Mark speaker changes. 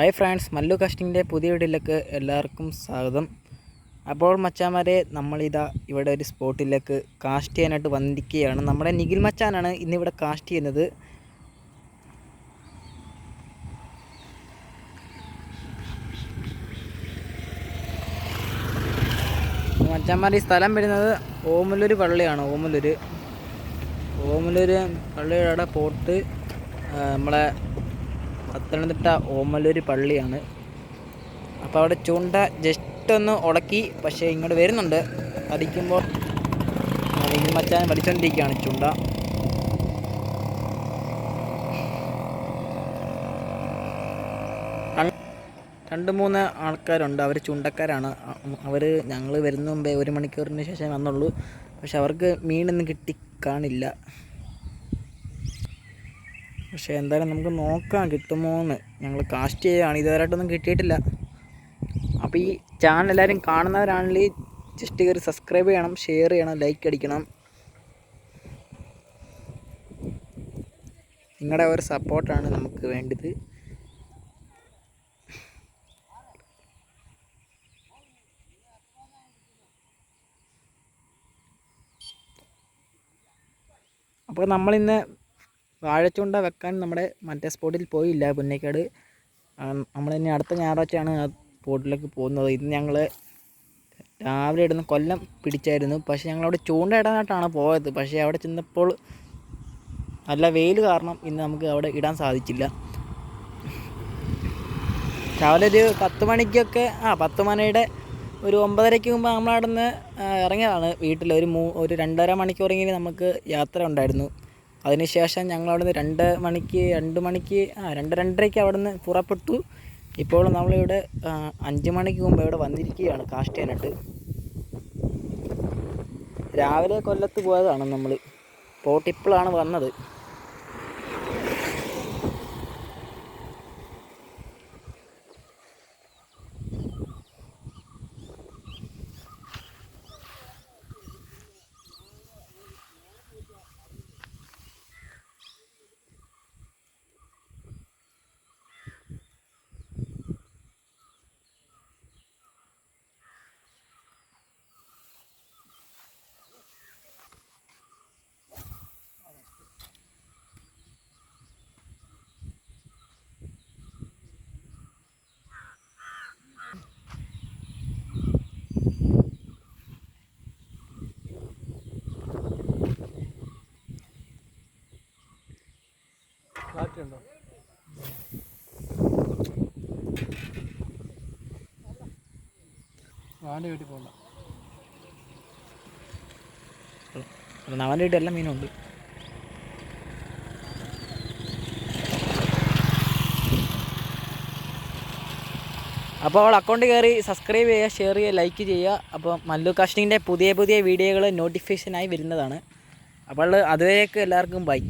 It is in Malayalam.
Speaker 1: ഹായ് ഫ്രണ്ട്സ് മല്ലു കാസ്റ്റിങ്ങിന്റെ പുതിയ വീഡിയോയിലേക്ക് എല്ലാവർക്കും സ്വാഗതം. അപ്പോൾ മച്ചാമാരെ നമ്മളിതാ ഇവിടെ ഒരു സ്പോട്ടിലേക്ക് കാസ്റ്റ് ചെയ്യാനായിട്ട് വന്നിരിക്കുകയാണ്. നമ്മുടെ നിഖിൽ മച്ചാനാണ് ഇന്നിവിടെ കാസ്റ്റ് ചെയ്യുന്നത്. മച്ചാന്മാർ ഈ സ്ഥലം വരുന്നത് ഓമലൂർ പള്ളിയാണ്. ഓമലൂർ ഓമലൂർ പള്ളിയുടെ പോട്ട് നമ്മളെ പത്തനംതിട്ട ഓമലൂർ പള്ളിയാണ്. അപ്പോൾ അവിടെ ചൂണ്ട ജസ്റ്റ് ഒന്ന് ഉടക്കി പക്ഷേ ഇങ്ങോട്ട് വരുന്നുണ്ട്. അടിക്കുമ്പോൾ അല്ലെങ്കിൽ മച്ചാൻ വലിച്ചുകൊണ്ടിരിക്കുകയാണ് ചൂണ്ട. രണ്ട് മൂന്ന് ആൾക്കാരുണ്ട്. അവർ ചുണ്ടക്കാരാണ്. അവർ ഞങ്ങൾ വരുന്ന മുമ്പേ ഒരു മണിക്കൂറിന് ശേഷം വന്നുള്ളൂ. പക്ഷെ അവർക്ക് മീനൊന്നും കിട്ടി കാണില്ല. പക്ഷേ എന്തായാലും നമുക്ക് നോക്കാം കിട്ടുമോ എന്ന് ഞങ്ങൾ കാസ്റ്റ് ചെയ്യുകയാണ് ഇതുവരെയായിട്ടൊന്നും കിട്ടിയിട്ടില്ല. അപ്പോൾ ഈ ചാനൽ എല്ലാവരും കാണുന്നവരാണെങ്കിൽ ജസ്റ്റ് കയറി സബ്സ്ക്രൈബ് ചെയ്യണം ഷെയർ ചെയ്യണം ലൈക്ക് അടിക്കണം. നിങ്ങളുടെ ഒരു സപ്പോർട്ടാണ് നമുക്ക് വേണ്ടത്. അപ്പോൾ നമ്മളിന്ന് വാഴച്ചൂണ്ട വെക്കാൻ നമ്മുടെ മറ്റേ സ്പോട്ടിൽ പോയില്ല പുന്നേക്കാട്. നമ്മൾ ഇനി അടുത്ത ഞായറാഴ്ചയാണ് ആ സ്പോട്ടിലേക്ക് പോകുന്നത്. ഇന്ന് ഞങ്ങൾ രാവിലെ ഇടുന്ന കൊല്ലം പിടിച്ചായിരുന്നു. പക്ഷേ ഞങ്ങളവിടെ ചൂണ്ട ഇടാനായിട്ടാണ് പോയത്. പക്ഷേ അവിടെ ചെന്നപ്പോൾ നല്ല വെയിൽ കാരണം ഇന്ന് നമുക്ക് അവിടെ ഇടാൻ സാധിച്ചില്ല. രാവിലെ ഒരു പത്ത് മണിക്കൊക്കെ ആ പത്ത് മണിയുടെ ഒരു ഒമ്പതരയ്ക്ക് മുമ്പ് നമ്മളവിടെ നിന്ന് ഇറങ്ങിയതാണ് വീട്ടിൽ. ഒരു മൂ ഒരു രണ്ടര മണിക്കൂറെങ്കിലും നമുക്ക് യാത്ര ഉണ്ടായിരുന്നു. അതിനുശേഷം ഞങ്ങൾ അവിടെ നിന്ന് രണ്ട് മണിക്ക് രണ്ട് മണിക്ക് ആ രണ്ട് രണ്ടരയ്ക്ക് അവിടെ നിന്ന് പുറപ്പെട്ടു. ഇപ്പോൾ നമ്മളിവിടെ അഞ്ച് മണിക്ക് മുമ്പ് ഇവിടെ വന്നിരിക്കുകയാണ് കാസ്റ്റ് രാവിലെ കൊല്ലത്ത് പോയതാണ് നമ്മൾ പോട്ടിപ്പിളാണ് വന്നത്.
Speaker 2: കാറ്റുണ്ടോ വാന്റെ വീട്ടിൽ പോകണ്ട
Speaker 1: അവന്റെ വീട്ടിൽ എല്ലാ മീനും ഉണ്ട് അപ്പോൾ അവൾ അക്കൗണ്ട് കയറി സബ്സ്ക്രൈബ് ചെയ്യുക ഷെയർ ചെയ്യുക ലൈക്ക് ചെയ്യുക. അപ്പോൾ മല്ലു കാസ്റ്റിങ്ങിന്റെ പുതിയ പുതിയ വീഡിയോകൾ നോട്ടിഫിക്കേഷനായി വരുന്നതാണ്. അപ്പോൾ അതുവരെയൊക്കെ എല്ലാവർക്കും ബൈ